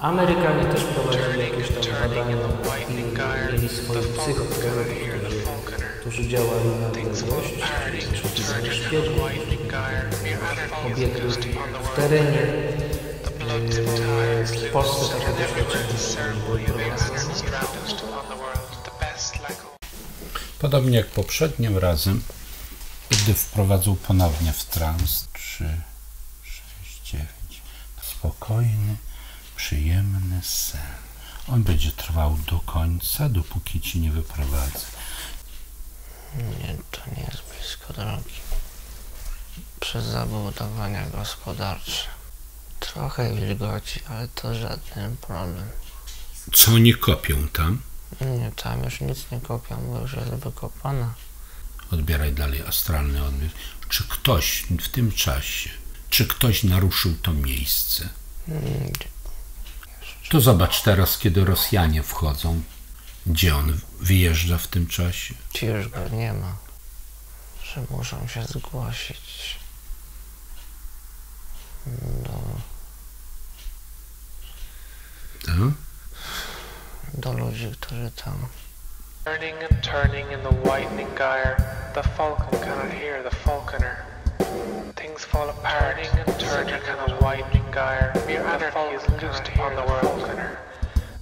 Amerykanie też prowadzili jakieś tam badania i mieli swoich psychoterapii, którzy, działali na odległość, poszukiwali szpiegów, obiektu w terenie. W Polsce takie doświadczenia były. Podobnie jak poprzednim razem, gdy wprowadzał ponownie w trans 3, 6, 9. Spokojny, przyjemny sen. On będzie trwał do końca, dopóki ci nie wyprowadzę. Nie, to nie jest blisko drogi. Przez zabudowania gospodarcze. Trochę wilgoci, ale to żaden problem. Co oni kopią tam? Nie, tam już nic nie kopią, bo już jest wykopana. Odbieraj dalej astralny odbiór. Czy ktoś w tym czasie, czy ktoś naruszył to miejsce? To zobacz teraz, kiedy Rosjanie wchodzą, gdzie on wyjeżdża w tym czasie. Ci już go nie ma. Że muszą się zgłosić do, Tak? do ludzi, którzy tam Turning and turning in the whitening gyre, the falcon cannot hear the falconer. Things fall apart and turning in the whitening gyre, mere anarchy is loosed upon the world.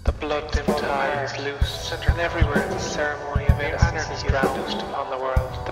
The blood dim tide is loose, and everywhere the ceremony of innocence is drowned upon the world.